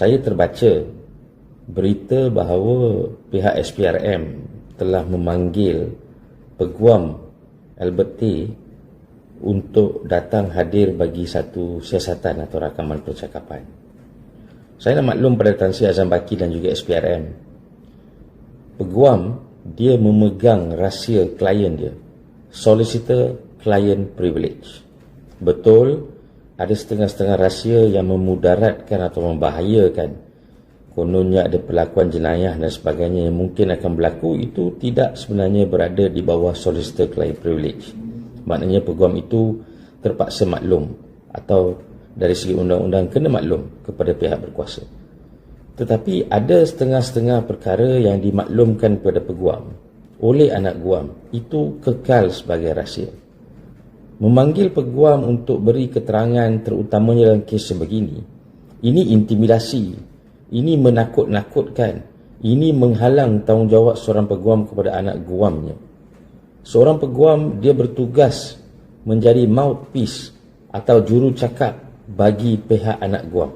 saya terbaca berita bahawa pihak SPRM telah memanggil peguam Albert T untuk datang hadir bagi satu siasatan atau rakaman percakapan. Saya nak maklum pada Tan Sri Azam Baki dan juga SPRM. Peguam dia memegang rahsia klien dia. Solicitor client privilege. Betul, ada setengah-setengah rahsia yang memudaratkan atau membahayakan kononnya ada perlakuan jenayah dan sebagainya yang mungkin akan berlaku itu tidak sebenarnya berada di bawah solicitor client privilege. Maknanya peguam itu terpaksa maklum atau dari segi undang-undang kena maklum kepada pihak berkuasa. Tetapi ada setengah-setengah perkara yang dimaklumkan kepada peguam oleh anak guam itu kekal sebagai rahsia memanggil peguam untuk beri keterangan terutamanya dalam kes sebegini. Ini intimidasi. Ini menakut-nakutkan. Ini menghalang tanggungjawab seorang peguam kepada anak guamnya. Seorang peguam dia bertugas menjadi mouthpiece atau juru cakap bagi pihak anak guam.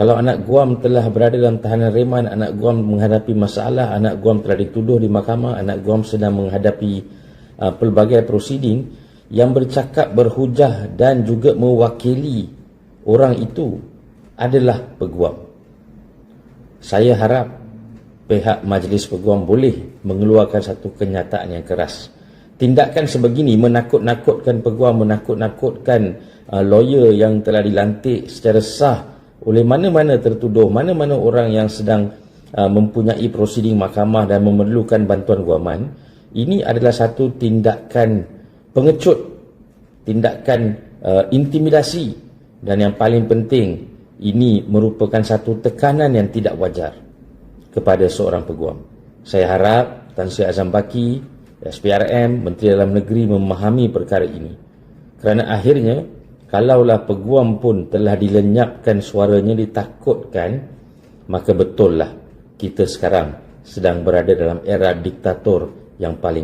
Kalau anak guam telah berada dalam tahanan reman anak guam menghadapi masalah anak guam telah dituduh di mahkamah anak guam sedang menghadapi uh, pelbagai prosiding yang bercakap berhujah dan juga mewakili orang itu adalah peguam. Saya harap pihak majlis peguam boleh mengeluarkan satu kenyataan yang keras. Tindakan sebegini menakut-nakutkan peguam, menakut-nakutkan uh, lawyer yang telah dilantik secara sah oleh mana-mana tertuduh, mana-mana orang yang sedang uh, mempunyai prosiding mahkamah dan memerlukan bantuan guaman. Ini adalah satu tindakan pengecut, tindakan uh, intimidasi dan yang paling penting ini merupakan satu tekanan yang tidak wajar kepada seorang peguam. Saya harap Tan Sri Azam Baki, SPRM, Menteri Dalam Negeri memahami perkara ini. Kerana akhirnya, kalaulah peguam pun telah dilenyapkan suaranya, ditakutkan, maka betullah kita sekarang sedang berada dalam era diktator yang paling